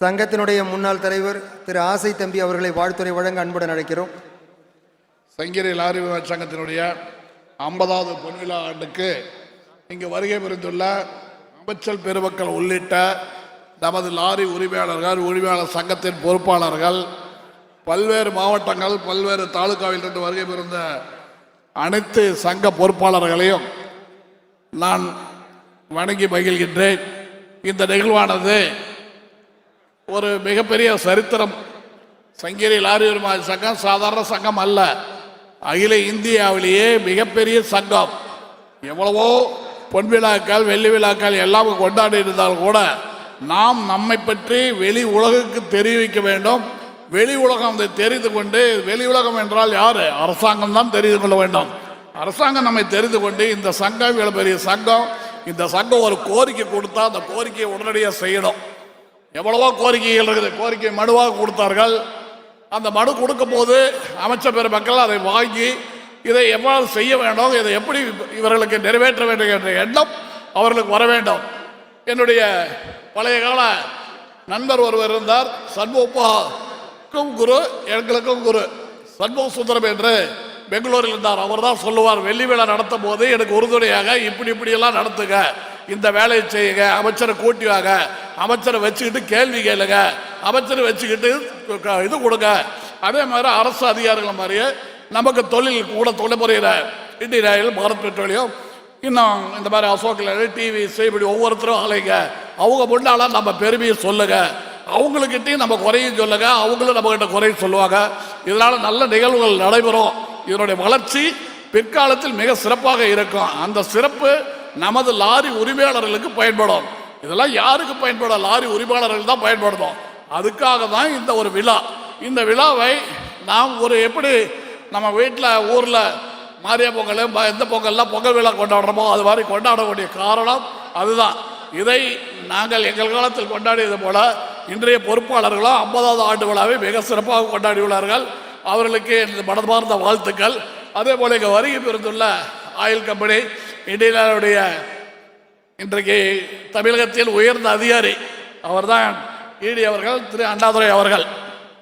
சங்கத்தினுடைய முன்னாள் தலைவர் திரு ஆசை தம்பி அவர்களை வாழ்த்துறை வழங்க அன்புடன் அழைக்கிறோம். சங்கிரி லாரி சங்கத்தினுடைய ஐம்பதாவது பொன்விழா ஆண்டுக்கு இங்கு வருகை புரிந்துள்ள அமைச்சர் பெருமக்கள் உள்ளிட்ட நமது லாரி உரிமையாளர்கள் உரிமையாளர் சங்கத்தின் பொறுப்பாளர்கள் பல்வேறு மாவட்டங்கள் பல்வேறு தாலுகாவிலிருந்து வருகை பெறுந்த அனைத்து சங்க பொறுப்பாளர்களையும் நான் வணங்கி மகிழ்கின்றேன். இந்த நிகழ்வானது ஒரு மிகப்பெரிய சரித்திரம். சங்ககிரி லாரி சங்கம் சாதாரண சங்கம் அல்ல. அகில இந்தியாவிலேயே மிகப்பெரிய சங்கம். எவ்வளவோ பொன் விழாக்கள் வெள்ளி விழாக்கள் எல்லாம் கொண்டாடி இருந்தால் கூட நாம் நம்மை பற்றி வெளி உலகுக்கு தெரிவிக்க வேண்டும். வெளி உலகம் அதை தெரிந்து கொண்டு வெளி உலகம் என்றால் யாரு? அரசாங்கம் தான் தெரிந்து கொள்ள வேண்டும். அரசாங்கம் நம்மை தெரிந்து கொண்டு இந்த சங்கம் இவ்வளவு பெரிய சங்கம் இந்த சங்கம் ஒரு கோரிக்கை கொடுத்தா அந்த கோரிக்கையை உடனடியாக செய்யணும். எவ்வளவோ கோரிக்கைகள் இருக்குது. கோரிக்கை மனுவாக கொடுத்தார்கள். அந்த மனு கொடுக்கும் போது அமைச்சர் பெருமக்கள் அதை வாங்கி இதை எவ்வாறு செய்ய வேண்டும் இதை எப்படி இவர்களுக்கு நிறைவேற்ற வேண்டும் என்ற எண்ணம் அவர்களுக்கு வர வேண்டும். என்னுடைய பழைய கால நண்பர் ஒருவர் இருந்தார். சண்முகப்பாக்கும் குரு எங்களுக்கும் குரு. சண்முக சுந்தரம் என்று பெங்களூரில் இருந்தார். அவர் தான் சொல்லுவார் வெள்ளி விழா நடத்தும் போது எனக்கு உறுதுணையாக இப்படி இப்படியெல்லாம் நடத்துங்க. இந்த வேலையை செய்யுங்க அமைச்சரை கூட்டி வாங்க. அமைச்சரை வச்சுக்கிட்டு கேள்வி கேளுங்க. அமைச்சரை வச்சுக்கிட்டு இது கொடுங்க. அதே மாதிரி அரசு அதிகாரிகள் மாதிரியே நமக்கு தொழில் கூட தொழில்முறையில் இந்தியன் ஆயில் பாரத் பெட்ரோலியம் இன்னும் இந்த மாதிரி அசோக்ல டிவி டிவிஎஸ் இப்படி ஒவ்வொருத்தரும் ஆலைங்க அவங்க முன்னால நம்ம பெருமையை சொல்லுங்க. அவங்களுக்கிட்டையும் நம்ம குறையும் சொல்லுங்க. அவங்களும் நம்ம கிட்ட குறையும் சொல்லுவாங்க. இதனால நல்ல நிகழ்வுகள் நடைபெறும். இதனுடைய வளர்ச்சி பிற்காலத்தில் மிக சிறப்பாக இருக்கும். அந்த சிறப்பு நமது லாரி உரிமையாளர்களுக்கு பயன்படும். இதெல்லாம் யாருக்கு பயன்படும்? லாரி உரிமையாளர்கள் தான் பயன்படுத்தும். அதுக்காக தான் இந்த ஒரு விழா. இந்த விழாவை நாம் ஒரு எப்படி நம்ம வீட்டில் ஊரில் மாரிய பொங்கல் ம- எந்த பொங்கல்லாம் பொங்கல் விழா கொண்டாடுறோமோ அது மாதிரி கொண்டாடக்கூடிய காரணம் அதுதான். இதை நாங்கள் எங்கள் காலத்தில் கொண்டாடியது போல இன்றைய பொறுப்பாளர்களும் ஐம்பதாவது ஆண்டு விழாவை மிக சிறப்பாக கொண்டாடியுள்ளார்கள் அவர்களுக்கு எனது மனமார்ந்த வாழ்த்துக்கள். அதே போல் இங்கே வருகை பெருந்துள்ள ஆயில் கம்பெனி இந்தியாவுடைய இன்றைக்கு தமிழகத்தில் உயர்ந்த அதிகாரி அவர்தான். ஈடி அவர்கள் திரு. அண்ணாதுரை அவர்கள்.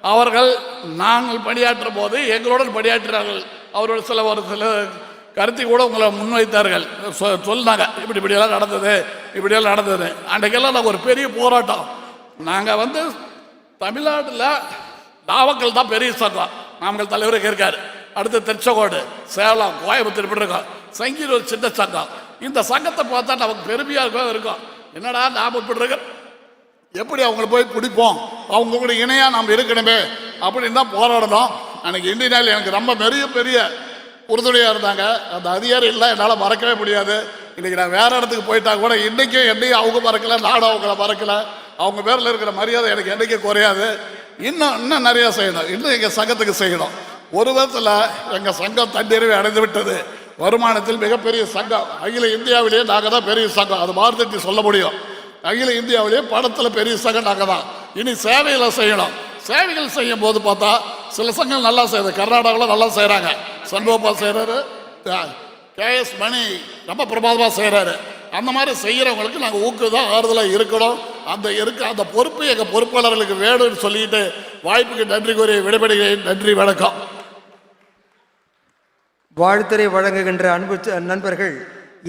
அவர்கள் நாங்கள் பணியாற்றும் போது எங்களுடன் பணியாற்றினார்கள். அவரோட சில ஒரு சில கருத்தை கூட உங்களை முன்வைத்தார்கள். சொ- சொன்னாங்க. இப்படி இப்படியெல்லாம் நடந்தது இப்படியெல்லாம் நடந்தது. அன்றைக்கெல்லாம் நாங்கள் ஒரு பெரிய போராட்டம். நாங்கள் வந்து தமிழ்நாட்டில் நாமக்கல் தான் பெரிய சட்டம். நாமக்கல் தலைவருக்கு இருக்கார் அடுத்து திருச்செங்கோடு சேலம் கோயம்புத்தூர் இப்படி இருக்கோம். சங்கீத ஒரு சின்ன சங்கம். இந்த சங்கத்தை பார்த்தா நமக்கு பெருமையாக இருக்கும் என்னடா நாம இப்படி இருக்க எப்படி அவங்கள போய் பிடிப்போம் அவங்க கூட இணையாக நாம் இருக்கணுமே. அப்படின்னு தான் போராடணும். அன்னைக்கு இந்தியனால் எனக்கு ரொம்ப பெரிய பெரிய உறுதுணையாக இருந்தாங்க. அந்த அதிகாரி இல்லை என்னால் மறக்கவே முடியாது. இன்னைக்கு நான் வேற இடத்துக்கு போயிட்டா கூட இன்றைக்கும் என்னையும் அவங்க மறக்கலை நானும் அவங்கள மறக்கலை. அவங்க பேரில் இருக்கிற மரியாதை எனக்கு என்னைக்கும் குறையாது. இன்னும் இன்னும் நிறையா செய்யணும். இன்னும் எங்கள் சங்கத்துக்கு செய்யணும். ஒரு விதத்தில் எங்கள் சங்கம் தண்ணீரவே அடைந்து விட்டது. வருமானத்தில் மிகப்பெரிய சங்கம். அகில இந்தியாவிலேயே நாங்கள் தான் பெரிய சங்கம். அது மாறுதட்டி சொல்ல முடியும். அகில இந்தியாவிலேயே படத்தில் பெரிய சங்கம் நாங்கள் தான். இனி சேவைகளை செய்யணும். சேவைகள் செய்யும் போது பார்த்தா சில சங்கம் நல்லா செய்யுது. கர்நாடகாவில் நல்லா செய்கிறாங்க சண்முகப்பா செய்கிறாரு கேஎஸ் மணி ரொம்ப பிரமாதமாக செய்கிறாரு அந்த மாதிரி செய்கிறவங்களுக்கு நாங்கள் ஊக்குதான் ஆறுதலாக இருக்கணும். அந்த இருக்க அந்த பொறுப்பு எங்கள் பொறுப்பாளர்களுக்கு வேணும்னு சொல்லிட்டு வாய்ப்புக்கு நன்றி கூறி விடைபெறுகிறேன். நன்றி வணக்கம். வாழ்த்துறை வழங்குகின்ற அன்பு நண்பர்கள்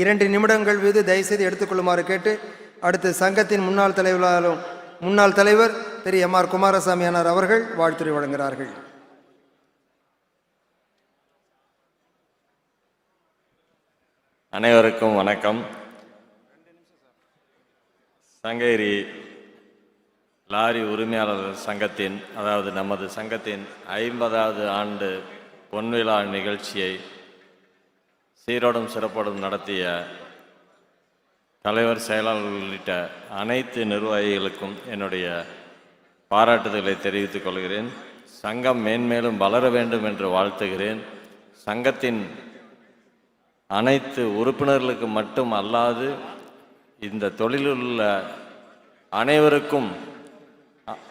இரண்டு நிமிடங்கள் மீது தயவுசெய்து எடுத்துக்கொள்ளுமாறு கேட்டு அடுத்து சங்கத்தின் முன்னாள் தலைவராலும் முன்னாள் தலைவர் திரு எம் ஆர் குமாரசாமியானார் அவர்கள் வாழ்த்துறை வழங்குகிறார்கள். அனைவருக்கும் வணக்கம். சங்ககிரி லாரி உரிமையாளர்கள் சங்கத்தின் அதாவது நமது சங்கத்தின் ஐம்பதாவது ஆண்டு பொன்விழா நிகழ்ச்சியை சீரோடும் சிறப்போடும் நடத்திய தலைவர் செயலாளர் உள்ளிட்ட அனைத்து நிர்வாகிகளுக்கும் என்னுடைய பாராட்டுதலை தெரிவித்துக் கொள்கிறேன். சங்கம் மேன்மேலும் வளர வேண்டும் என்று வாழ்த்துகிறேன். சங்கத்தின் அனைத்து உறுப்பினர்களுக்கு மட்டும் அல்லாது இந்த தொழிலில் உள்ள அனைவருக்கும்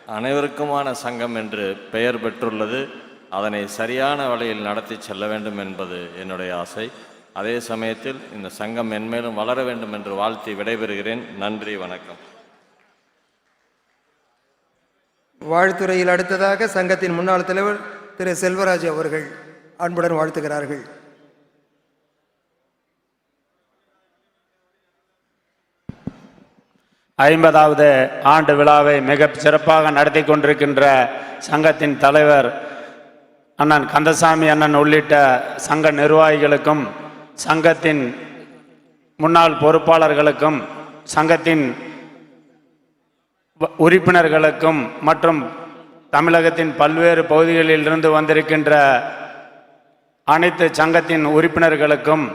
அனைவருக்குமான சங்கம் என்று பெயர் பெற்றுள்ளது. அதனை சரியான வழியில் நடத்தி செல்ல வேண்டும் என்பது என்னுடைய ஆசை. அதே சமயத்தில் இந்த சங்கம் மென்மேலும் வளர வேண்டும் என்று வாழ்த்தி விடைபெறுகிறேன். நன்றி வணக்கம். வாழ்த்துறையில் அடுத்ததாக சங்கத்தின் முன்னாள் தலைவர் திரு செல்வராஜ் அவர்கள் அன்புடன் வாழ்த்துகிறார்கள். ஐம்பதாவது ஆண்டு விழாவை மிக சிறப்பாக நடத்தி கொண்டிருக்கின்ற சங்கத்தின் தலைவர் அண்ணன் கந்தசாமி அண்ணன் உள்ளிட்ட சங்க நிர்வாகிகளுக்கும் சங்கத்தின் முன்னாள் பொறுப்பாளர்களுக்கும் சங்கத்தின் உறுப்பினர்களுக்கும் மற்றும் தமிழகத்தின் பல்வேறு பகுதிகளிலிருந்து வந்திருக்கின்ற அனைத்து சங்கத்தின் உறுப்பினர்களுக்கும்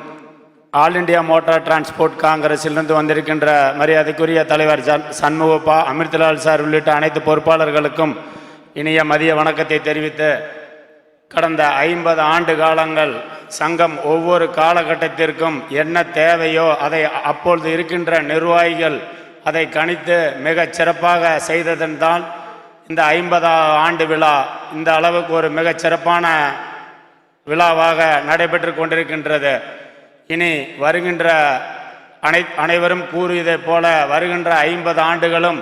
ஆல் இண்டியா மோட்டார் டிரான்ஸ்போர்ட் காங்கிரஸிலிருந்து வந்திருக்கின்ற மரியாதைக்குரிய தலைவர் சண் சண்முகப்பா அமிர்தலால் சார் உள்ளிட்ட அனைத்து பொறுப்பாளர்களுக்கும் இனிய மதிய வணக்கத்தை தெரிவித்து கடந்த ஐம்பது ஆண்டு காலங்கள் சங்கம் ஒவ்வொரு காலகட்டத்திற்கும் என்ன தேவையோ அதை அப்பொழுது இருக்கின்ற நிர்வாகிகள் அதை கணித்து மிகச் சிறப்பாக செய்ததன் தான் இந்த ஐம்பதாம் ஆண்டு விழா இந்த அளவுக்கு ஒரு மிகச் சிறப்பான விழாவாக நடைபெற்று கொண்டிருக்கின்றது. இனி வருகின்ற அனை அனைவரும் கூறியதைப் போல வருகின்ற ஐம்பது ஆண்டுகளும்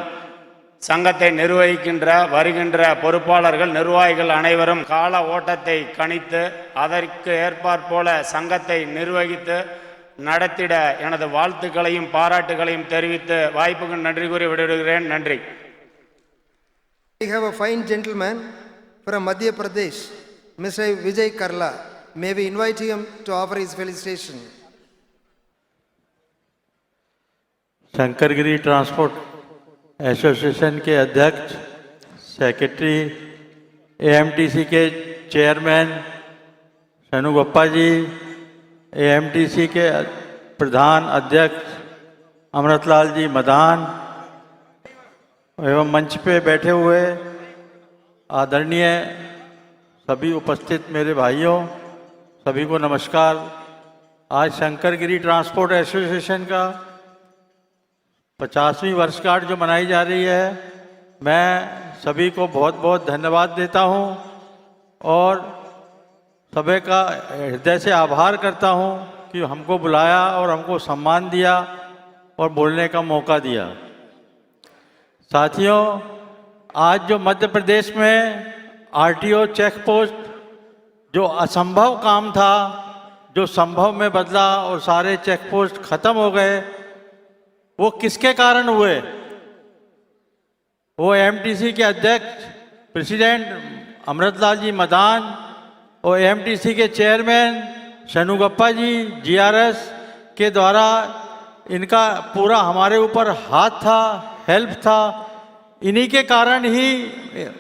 சங்கத்தை நிர்வகிக்கின்ற வருகின்ற பொறுப்பாளர்கள் நிர்வாகிகள் அனைவரும் கால ஓட்டத்தை கணித்து அதற்கு ஏற்பாற்போல சங்கத்தை நிர்வகித்து நடத்திட எனது வாழ்த்துக்களையும் பாராட்டுகளையும் தெரிவித்து வாய்ப்புக்கு நன்றி கூறி விடுகிறேன் நன்றி We have a fine gentleman from Madhya Pradesh, Mr. Vijay Karla. May we invite him to offer his felicitation. Shankargiri Transport association के अध्यक्ष, सेक्रेटरी, एएमटीसी के चेयरमैन शनुगप्पा जी, एएमटीसी के प्रधान अध्यक्ष अमृतलाल जी मदान एवं मंच पे बैठे हुए आदरणीय सभी उपस्थित मेरे भाइयों, सभी को नमस्कार। आज शंकरगिरी ट्रांसपोर्ट एसोसिएशन का पचासवीं वर्षगांठ जो मनाई जा रही है, मैं सभी को बहुत बहुत धन्यवाद देता हूँ और सभी का हृदय से आभार करता हूँ कि हमको बुलाया और हमको सम्मान दिया और बोलने का मौका दिया। साथियों, आज जो मध्य प्रदेश में आरटीओ चेक पोस्ट जो असंभव काम था, जो संभव में बदला और सारे चेक पोस्ट खत्म हो गए वो किसके कारण हुए? वो एमटीसी के अध्यक्ष, प्रेसिडेंट अमृतलाल जी मदान, और एमटीसी के चेयरमैन शनुगप्पा जी जीआरएस के द्वारा इनका पूरा हमारे ऊपर हाथ था, हेल्प था। इन्हीं के कारण ही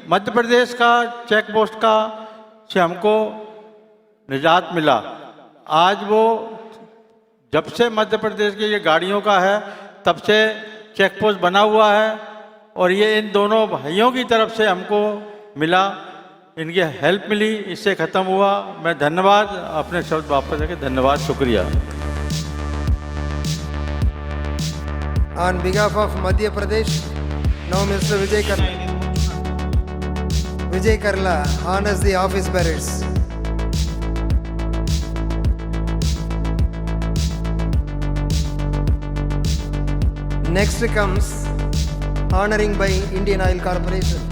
मध्य प्रदेश का चेक पोस्ट का से हमको निजात मिला। आज वो जब से मध्य प्रदेश के ये गाड़ियों का है तब से चेक पोस्ट बना हुआ है और ये इन दोनों भाइयों की तरफ़ से हमको मिला इनकी हेल्प मिली इससे ख़त्म हुआ मैं धन्यवाद अपने शब्द वापस लेके धन्यवाद शुक्रिया On behalf of Madhya Pradesh, now Mr. Vijay Karla. Vijay Karla honors the office bearers. Next comes honoring by Indian Oil Corporation.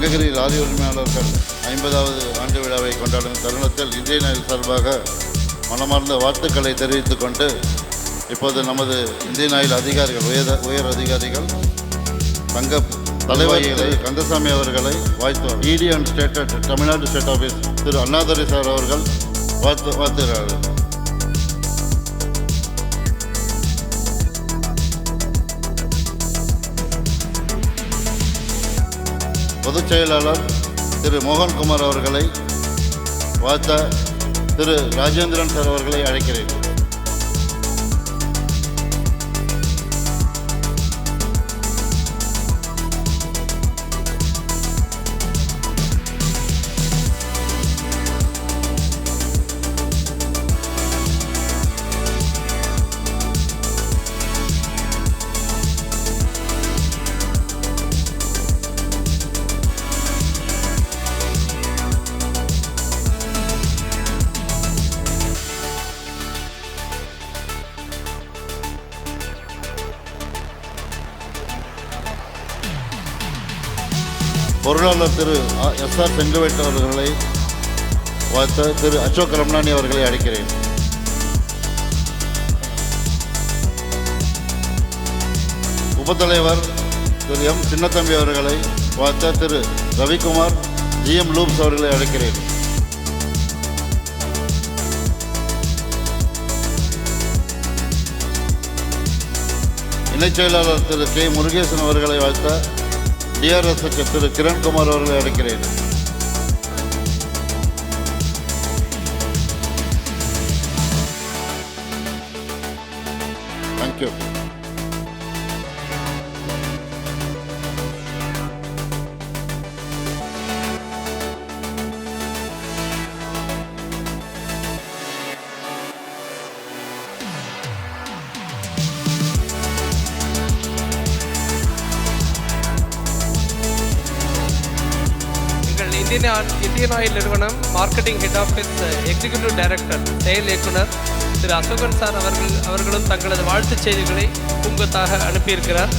Sankagiri lorry உரிமையாளர்கள் ஐம்பதாவது ஆண்டு விழாவை கொண்டாடும் தருணத்தில் இந்திய நாள் சார்பாக மனமார்ந்த வாழ்த்துக்களை தெரிவித்துக் கொண்டு இப்போது நமது இந்தியன் ஆயில் அதிகாரிகள் உயர் உயர் அதிகாரிகள் சங்க தலைவர்களை கந்தசாமி அவர்களை வாழ்த்து ED and state Tamil Nadu state office Thiru Annadurai sir அவர்கள் வாழ்த்து வாழ்த்துகிறார்கள். பொதுச் செயலாளர் திரு மோகன்குமார் அவர்களை வாழ்த்த திரு ராஜேந்திரன் சார் அவர்களை அழைக்கிறேன். பொருளாளர் திரு எஸ் ஆர் செங்கவேட் அவர்களை வாழ்த்த திரு அசோக் ரம்னானி அவர்களை அழைக்கிறேன். உபத்தலைவர் திரு எம் சின்னத்தம்பி அவர்களை வாழ்த்த திரு ரவிக்குமார் ஜிஎம் லூப்ஸ் அவர்களை அழைக்கிறேன். இணைச் செயலாளர் திரு கே முருகேசன் அவர்களை வாழ்த்த டிஆர்எஸ்க்கு திரு கிரண்குமார் அவர்களை அழைக்கிறேன் thank you Indian Indian oil நிறுவனம் marketing head office executive director செயல் இயக்குனர் திரு அசோகன் சார் அவர்கள் அவர்களும் தங்களது வாழ்த்துச் செய்திகளை பூங்கத்தாக அனுப்பியிருக்கிறார்.